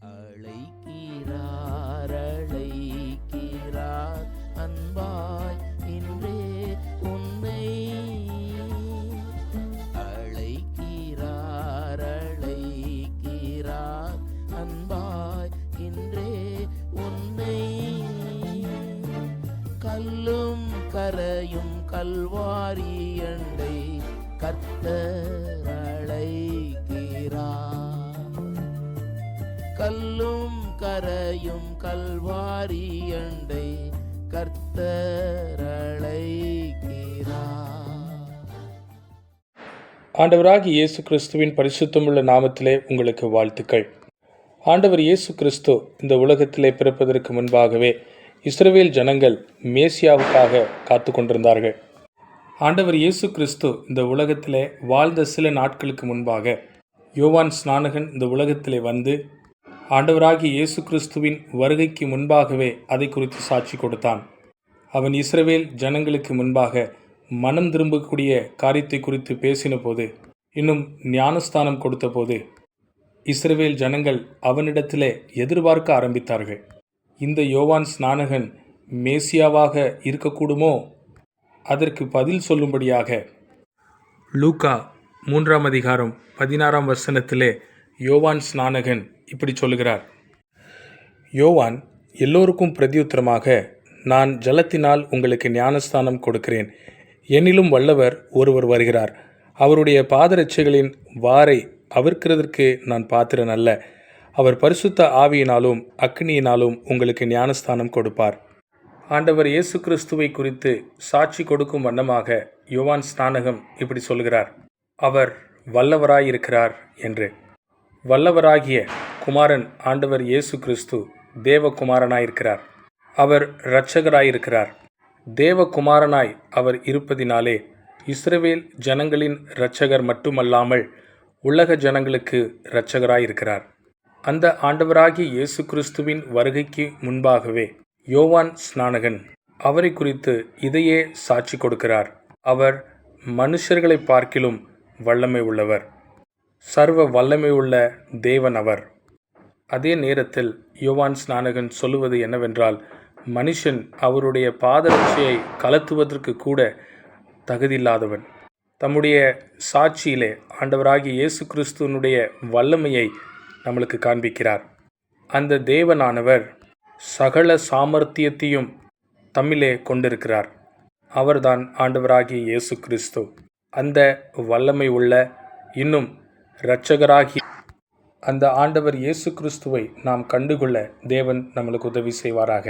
அழைக்கிறார் அழைக்கிறார். அன்பாய் இன்றே உன்னை அழைக்கிறார் அழைக்கிறார். அன்பாய் இன்றே உன்னை கல்லும் கரையும் கல்வாரி அண்டை கர்த்தர் அழைக்கிறார். கல்லும் கரையும் கல்வாரி அண்டை கர்த்தர் அழைக்கிறார். இயேசு கிறிஸ்துவின் பரிசுத்தமுள்ள நாமத்திலே உங்களுக்கு வாழ்த்துக்கள். ஆண்டவர் இயேசு கிறிஸ்து இந்த உலகத்திலே பிறப்பதற்கு முன்பாகவே இஸ்ரேல் ஜனங்கள் மேசியாவுக்காக காத்து கொண்டிருந்தார்கள். ஆண்டவர் இயேசு கிறிஸ்து இந்த உலகத்திலே வாழ்ந்த சில நாட்களுக்கு முன்பாக யோவான் ஸ்நானகன் இந்த உலகத்திலே வந்து ஆண்டவராகிய இயேசு கிறிஸ்துவின் வருகைக்கு முன்பாகவே அதை குறித்து சாட்சி கொடுத்தான். அவன் இஸ்ரவேல் ஜனங்களுக்கு முன்பாக மனம் திரும்பக்கூடிய காரியத்தை குறித்து பேசின போது இன்னும் ஞானஸ்தானம் கொடுத்தபோது இஸ்ரவேல் ஜனங்கள் அவனிடத்திலே எதிர்பார்க்க ஆரம்பித்தார்கள். இந்த யோவான் ஸ்நானகன் மேசியாவாக இருக்கக்கூடுமோ? அதற்கு பதில் சொல்லும்படியாக லூகா மூன்றாம் அதிகாரம் பதினாறாம் வசனத்திலே யோவான் ஸ்நானகன் இப்படி சொல்லுகிறார். யோவான் எல்லோருக்கும் பிரதியுத்தரமாக நான் ஜலத்தினால் உங்களுக்கு ஞானஸ்தானம் கொடுக்கிறேன். எனிலும் வல்லவர் ஒருவர் வருகிறார். அவருடைய பாதரட்சைகளின் வாரை அவிர்க்கிறதற்கு நான் பாத்திரன் அல்ல. அவர் பரிசுத்த ஆவியினாலும் அக்னியினாலும் உங்களுக்கு ஞானஸ்தானம் கொடுப்பார். ஆண்டவர் இயேசு கிறிஸ்துவை குறித்து சாட்சி கொடுக்கும் வண்ணமாக யுவான் ஸ்நானகம் இப்படி சொல்கிறார் அவர் வல்லவராயிருக்கிறார் என்று. வல்லவராகிய குமாரன் ஆண்டவர் இயேசு கிறிஸ்து தேவகுமாரனாயிருக்கிறார். அவர் இரட்சகராயிருக்கிறார். தேவகுமாரனாய் அவர் இருப்பதினாலே இஸ்ரவேல் ஜனங்களின் இரட்சகர் மட்டுமல்லாமல் உலக ஜனங்களுக்கு இரட்சகராயிருக்கிறார். அந்த ஆண்டவராகிய இயேசு கிறிஸ்துவின் வருகைக்கு முன்பாகவே யோவான் ஸ்நானகன் அவரை குறித்து இதையே சாட்சி கொடுக்கிறார். அவர் மனுஷர்களை பார்க்கிலும் வல்லமை உள்ளவர். சர்வ வல்லமை உள்ள தேவன் அவர். அதே நேரத்தில் யோவான் ஸ்நானகன் சொல்லுவது என்னவென்றால் மனுஷன் அவருடைய பாதரட்சியை கலத்துவதற்கு கூட தகுதியில்லாதவன். தம்முடைய சாட்சியிலே ஆண்டவராகிய இயேசு கிறிஸ்துவனுடைய வல்லமையை நம்மளுக்கு காண்பிக்கிறார். அந்த தேவனானவர் சகல சாமர்த்தியத்தையும் தம்மிலே கொண்டிருக்கிறார். அவர்தான் ஆண்டவராகிய இயேசு கிறிஸ்து. அந்த வல்லமை உள்ள இன்னும் இரட்சகராகி அந்த ஆண்டவர் இயேசு கிறிஸ்துவை நாம் கண்டுகொள்ள தேவன் நம்மளுக்கு உதவி செய்வாராக.